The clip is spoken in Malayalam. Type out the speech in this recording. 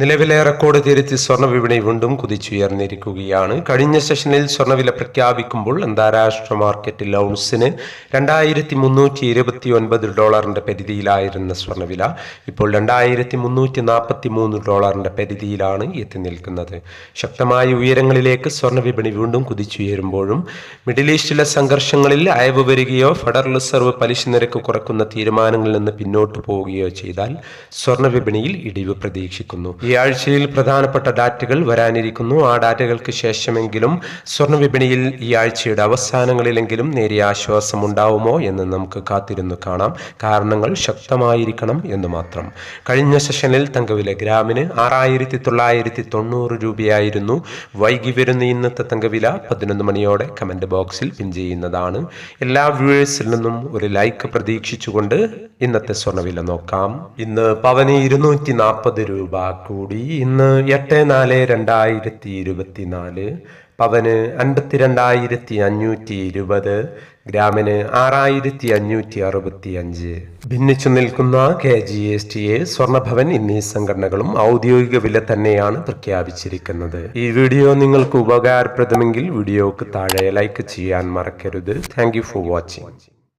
നിലവിലെ റെക്കോർഡ് തിരുത്തി സ്വർണ വീണ്ടും കുതിച്ചുയർന്നിരിക്കുകയാണ്. കഴിഞ്ഞ സെഷനിൽ സ്വർണവില പ്രഖ്യാപിക്കുമ്പോൾ അന്താരാഷ്ട്ര മാർക്കറ്റിൽ ഔൺസിന് രണ്ടായിരത്തി മുന്നൂറ്റി ഇരുപത്തി ഒൻപത് ഡോളറിന്റെ പരിധിയിലായിരുന്ന സ്വർണവില ഇപ്പോൾ രണ്ടായിരത്തി മുന്നൂറ്റി നാൽപ്പത്തി മൂന്ന് ഡോളറിന്റെ പരിധിയിലാണ് എത്തി നിൽക്കുന്നത്. ശക്തമായ ഉയരങ്ങളിലേക്ക് സ്വർണ വിപണി വീണ്ടും കുതിച്ചുയരുമ്പോഴും മിഡിൽ ഈസ്റ്റിലെ സംഘർഷങ്ങളിൽ അയവ് വരികയോ ഫെഡറൽ റിസർവ് പലിശ നിരക്ക് കുറക്കുന്ന തീരുമാനങ്ങളിൽ നിന്ന് പിന്നോട്ട് പോവുകയോ ചെയ്താൽ സ്വർണ വിപണിയിൽ ഇടിവ് പ്രതീക്ഷിക്കുന്നു. ഈ ആഴ്ചയിൽ പ്രധാനപ്പെട്ട ഡാറ്റകൾ വരാനിരിക്കുന്നു. ആ ഡാറ്റകൾക്ക് ശേഷമെങ്കിലും സ്വർണ വിപണിയിൽ ഈ ആഴ്ചയുടെ അവസാനങ്ങളിലെങ്കിലും നേരിയ ആശ്വാസം ഉണ്ടാവുമോ എന്ന് നമുക്ക് കാത്തിരുന്നു കാണാം. കാരണങ്ങൾ ശക്തമായിരിക്കണം എന്ന് മാത്രം. കഴിഞ്ഞ സെഷനിൽ തങ്കവില ഗ്രാമിന് ആറായിരത്തി തൊള്ളായിരത്തി തൊണ്ണൂറ് രൂപയായിരുന്നു. വൈകി വരുന്ന ഇന്നത്തെ തങ്കവില പതിനൊന്ന് മണിയോടെ കമന്റ് ബോക്സിൽ പിൻ ചെയ്യുന്നതാണ്. എല്ലാ വ്യൂവേഴ്സിൽ നിന്നും ഒരു ലൈക്ക് പ്രതീക്ഷിച്ചുകൊണ്ട് ഇന്നത്തെ സ്വർണവില നോക്കാം. ഇന്ന് പവന് ഇരുന്നൂറ്റി നാൽപ്പത് രൂപ കൂടി. ഇന്ന് എട്ട് നാല് രണ്ടായിരത്തി ഇരുപത്തിനാല് പവന് അൻപത്തിരണ്ടായിരത്തി അഞ്ഞൂറ്റി ഇരുപത് ഗ്രാമിന് ആറായിരത്തി അഞ്ഞൂറ്റി അറുപത്തി അഞ്ച് ഭിന്നിച്ചു നിൽക്കുന്ന K G S T A Swarnabhavan എന്നീ സംഘടനകളും ഔദ്യോഗിക വില തന്നെയാണ് പ്രഖ്യാപിച്ചിരിക്കുന്നത്. ഈ വീഡിയോ നിങ്ങൾക്ക് ഉപകാരപ്രദമെങ്കിൽ വീഡിയോക്ക് താഴെ ലൈക്ക് ചെയ്യാൻ മറക്കരുത്. Thank for watching